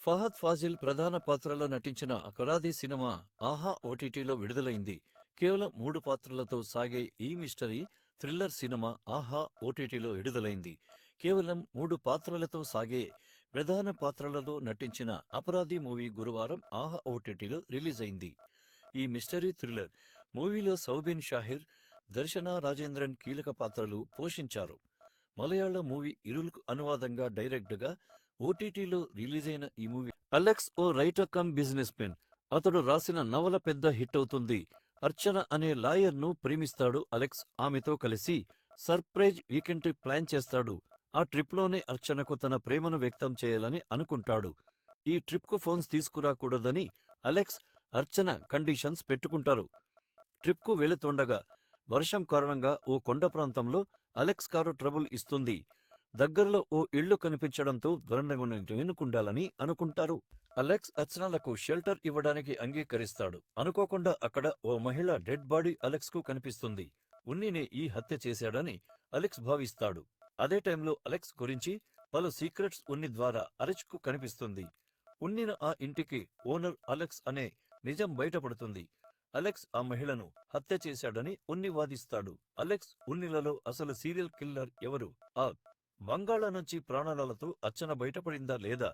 ఫహద్ ఫాజిల్ ప్రధాన పాత్రలో నటించిన అపరాధి సినిమా ఆహా ఓటీటీలో విడుదలైంది. కేవలం మూడు పాత్రలతో సాగే ఈ మిస్టరీ థ్రిల్లర్ సినిమా ఆహా ఓటీటీలో విడుదలైంది. కేవలం మూడు పాత్రలతో సాగే ప్రధాన పాత్రలలో నటించిన అపరాధి మూవీ గురువారం ఆహా ఓటీటీలో రిలీజ్ అయింది ఈ మిస్టరీ థ్రిల్లర్ మూవీలో సౌబిన్ షాహిర్ దర్శన రాజేంద్రన్ కీలక పాత్రలు పోషించారు. మలయాళ మూవీ ఇరుల్కు అనువాదంగా డైరెక్ట్గా ఓటీటీలో రిలీజ్ అయిన ఈ మూవీ అలెక్స్ ఓ రైటర్ కమ్ బిజినెస్ మెన్. అతడు రాసిన నవల పెద్ద హిట్ అవుతుంది. అర్చన అనే లాయర్ను ప్రేమిస్తాడు అలెక్స్. ఆమెతో కలిసి సర్ప్రైజ్ వీకెండ్ ట్రిప్ ప్లాన్ చేస్తాడు. ఆ ట్రిప్లోనే అర్చనకు తన ప్రేమను వ్యక్తం చేయాలని అనుకుంటాడు. ఈ ట్రిప్కు ఫోన్స్ తీసుకురాకూడదని అలెక్స్ అర్చన కండిషన్స్ పెట్టుకుంటారు. ట్రిప్కు వెళుతుండగా వర్షం కారణంగా ఓ కొండ ప్రాంతంలో అలెక్స్ కారు ట్రబుల్ ఇస్తుంది. దగ్గరలో ఓ ఇళ్ళు కనిపించడంతో వెనుకుండాలని అనుకుంటారు. అలెక్స్ అర్చనలకు షెల్టర్ ఇవ్వడానికి అంగీకరిస్తాడు. అనుకోకుండా అక్కడ ఓ మహిళ డెడ్ బాడీ అలెక్స్కు కనిపిస్తుంది. ఉన్నినే ఈ హత్య చేశాడని అలెక్స్ భావిస్తాడు. అదే టైంలో అలెక్స్ గురించి పలు సీక్రెట్స్ ఉన్ని ద్వారా అరెచ్కు కనిపిస్తుంది. ఉన్నిన ఆ ఇంటికి ఓనర్ అలెక్స్ అనే నిజం బయటపడుతుంది. అలెక్స్ ఆ మహిళను హత్య చేశాడని ఉన్ని వాదిస్తాడు. అలెక్స్ ఉన్నిలలో అసలు సీరియల్ కిల్లర్ ఎవరు? ఆ బంగాళా నుంచి ప్రాణాలతో అచ్చన బయటపడిందా లేదా?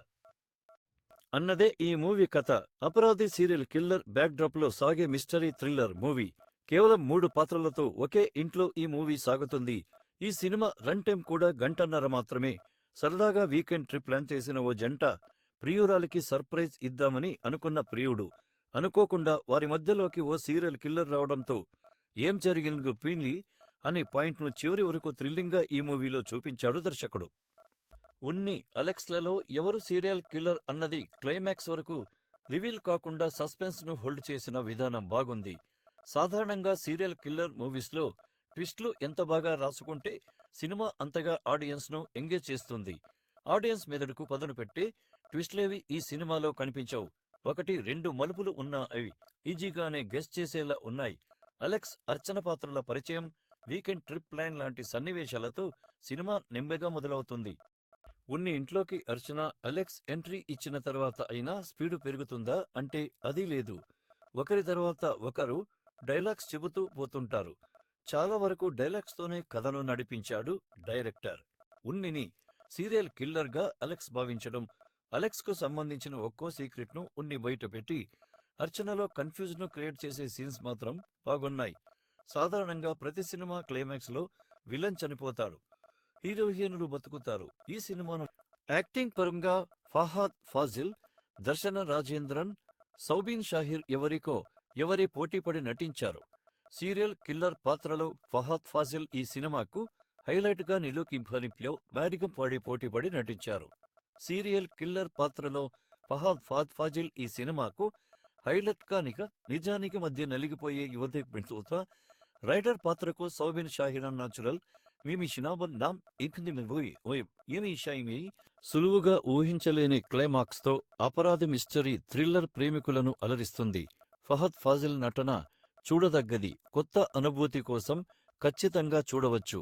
అన్నదే ఈ మూవీ కథ. అపరాధి సీరియల్ కిల్లర్ బ్యాక్డ్రాప్లో సాగే మిస్టరీ థ్రిల్లర్ మూవీ. కేవలం మూడు పాత్రలతో ఒకే ఇంట్లో ఈ మూవీ సాగుతుంది. ఈ సినిమా రన్ టైం కూడా గంటన్నర మాత్రమే. సరదాగా వీకెండ్ ట్రిప్ ప్లాన్ చేసిన ఓ జంట ప్రియురాలికి సర్ప్రైజ్ ఇద్దామని అనుకున్న ప్రియుడు. అనుకోకుండా వారి మధ్యలోకి ఓ సీరియల్ కిల్లర్ రావడంతో ఏం జరిగిందో పీన్లీ అనే పాయింట్ను చివరి వరకు థ్రిల్లింగ్గా ఈ మూవీలో చూపించాడు దర్శకుడు. ఉన్ని అలెక్స్లలో ఎవరు సీరియల్ కిల్లర్ అన్నది క్లైమాక్స్ వరకు రివీల్ కాకుండా సస్పెన్స్ను హోల్డ్ చేసిన విధానం బాగుంది. సాధారణంగా సీరియల్ కిల్లర్ మూవీస్లో ట్విస్ట్లు ఎంత బాగా రాసుకుంటే సినిమా అంతగా ఆడియన్స్ను ఎంగేజ్ చేస్తుంది. ఆడియన్స్ మెదడుకు పదును పెట్టి ట్విస్ట్లేవి ఈ సినిమాలో కనిపించవు. ఒకటి రెండు మలుపులు ఉన్న అవి ఈజీగానే గెస్ట్ చేసేలా ఉన్నాయి. అలెక్స్ అర్చన పాత్రల పరిచయం వీకెండ్ ట్రిప్ ప్లాన్ లాంటి సన్నివేశాలతో సినిమా నెమ్మదిగా మొదలవుతుంది. ఉన్ని ఇంట్లోకి అర్చన అలెక్స్ ఎంట్రీ ఇచ్చిన తర్వాత అయినా స్పీడు పెరుగుతుందా అంటే అది లేదు. ఒకరి తర్వాత ఒకరు డైలాగ్స్ చెబుతూ పోతుంటారు. చాలా వరకు డైలాగ్స్ తోనే కథను నడిపించాడు డైరెక్టర్. ఉన్నిని సీరియల్ కిల్లర్గా అలెక్స్ భావించడం అలెక్స్కు సంబంధించిన ఒక్కో సీక్రెట్ను ఉన్ని బయటపెట్టి అర్చనలో కన్ఫ్యూజ్ను క్రియేట్ చేసే సీన్స్ మాత్రం బాగున్నాయి. సాధారణంగా ప్రతి సినిమా క్లైమాక్స్లో విలన్ చనిపోతాడు. హీరో హీరోలు బతుకుతారు. ఈ సినిమాను యాక్టింగ్ పరంగా ఫహాద్ ఫాజిల్ దర్శన రాజేంద్రన్ సౌబీన్ షాహిర్ ఎవరికో ఎవరి పోటీపడి నటించారు. సీరియల్ కిల్లర్ పాత్రలో ఫహాద్ ఫాజిల్ ఈ సినిమాకు హైలైట్గా నిలూకింపనిలో బ్యాడిగం పాడి పోటీపడి నటించారు. సీరియల్ కిల్లర్ పాత్రలో ఫహాద్ ఫాద్ ఫాజిల్ ఈ సినిమాకు హైలైట్ కానిక నిజానికి మధ్య నలిగిపోయే యువతి పెంచుతా రైటర్ పాత్రకు సౌబిన్ షాహిర్ నాచురల్ మీమి షినాబన్ నామ్ ఇంకింది పోయి ఓయ్ ఏమి షాయిమి సులువుగా ఊహించలేని క్లైమాక్స్తో అపరాధ మిస్టరీ థ్రిల్లర్ ప్రేమికులను అలరిస్తుంది. ఫహద్ ఫాజిల్ నటన చూడదగ్గది. కొత్త అనుభూతి కోసం ఖచ్చితంగా చూడవచ్చు.